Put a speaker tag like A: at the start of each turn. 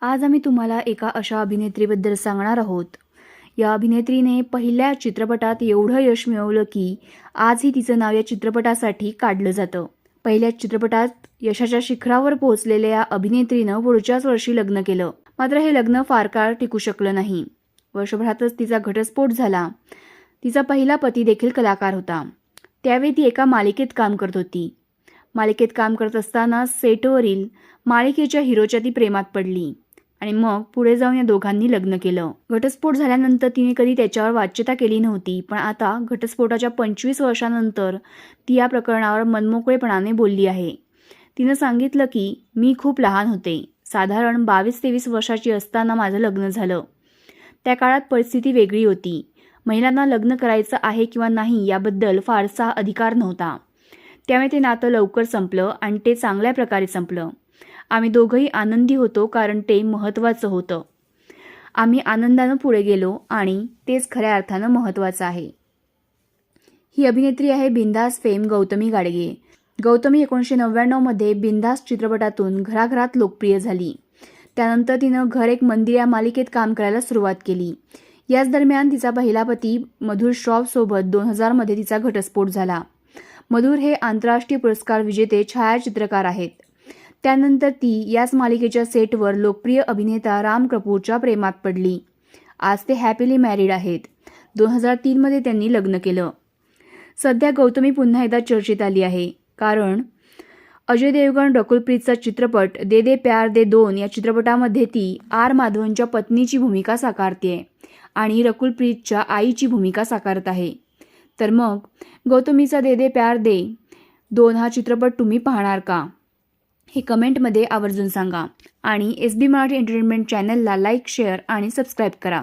A: आज आम्ही तुम्हाला एका अशा अभिनेत्रीबद्दल सांगणार आहोत. या अभिनेत्रीने पहिल्या चित्रपटात एवढं यश मिळवलं की आजही तिचं नाव या चित्रपटासाठी काढलं जातं. पहिल्या चित्रपटात यशाच्या शिखरावर पोहोचलेल्या या अभिनेत्रीनं पुढच्याच वर्षी लग्न केलं. मात्र हे लग्न फार काळ टिकू शकलं नाही. वर्षभरातच तिचा घटस्फोट झाला. तिचा पहिला पती देखील कलाकार होता. त्यावेळी ती एका मालिकेत काम करत होती. मालिकेत काम करत असताना सेटवरील मालिकेच्या हिरोच्या ती प्रेमात पडली. आणि मग पुढे जाऊन या दोघांनी लग्न केलं. घटस्फोट झाल्यानंतर तिने कधी त्याच्यावर वाच्यता केली नव्हती पण आता घटस्फोटाच्या पंचवीस वर्षानंतर ती या प्रकरणावर मनमोकळेपणाने बोलली आहे. तिनं सांगितलं की मी खूप लहान होते. साधारण बावीस तेवीस वर्षाची असताना माझं लग्न झालं. त्या काळात परिस्थिती वेगळी होती. महिलांना लग्न करायचं आहे किंवा नाही याबद्दल फारसा अधिकार नव्हता. त्यामुळे ते नातं लवकर संपलं आणि ते चांगल्या प्रकारे संपलं. आम्ही दोघंही आनंदी होतो कारण ते महत्त्वाचं होतं. आम्ही आनंदानं पुढे गेलो आणि तेच खऱ्या अर्थानं महत्त्वाचं आहे. ही अभिनेत्री आहे बिंदास फेम गौतमी गाडगे. गौतमी एकोणीसशे नव्याण्णवमध्ये बिंदास चित्रपटातून घराघरात लोकप्रिय झाली. त्यानंतर तिनं घर एक मंदिर या मालिकेत काम करायला सुरुवात केली. याच दरम्यान तिचा पहिला पती मधुर श्रॉफसोबत दोन हजारमध्ये तिचा घटस्फोट झाला. मधुर हे आंतरराष्ट्रीय पुरस्कार विजेते छायाचित्रकार आहेत. त्यानंतर ती याच मालिकेच्या सेटवर लोकप्रिय अभिनेता राम कपूरच्या प्रेमात पडली. आज ते हॅपीली मॅरिड आहेत. दोन हजार तीनमध्ये त्यांनी लग्न केलं. सध्या गौतमी पुन्हा एकदा चर्चेत आली आहे. कारण अजय देवगण रकुलप्रीतचा चित्रपट दे दे प्यार दे दोन या चित्रपटामध्ये ती आर माधवनच्या पत्नीची भूमिका साकारते आणि रकुलप्रीतच्या आईची भूमिका साकारत आहे. तर मग गौतमीचा दे दे प्यार दे दोन हा चित्रपट तुम्ही पाहणार का? हे कमेंटमध्ये आवर्जून सांगा. आणि एस बी मराठी एंटरटेनमेंट चॅनलला लाईक शेअर आणि सबस्क्राईब करा.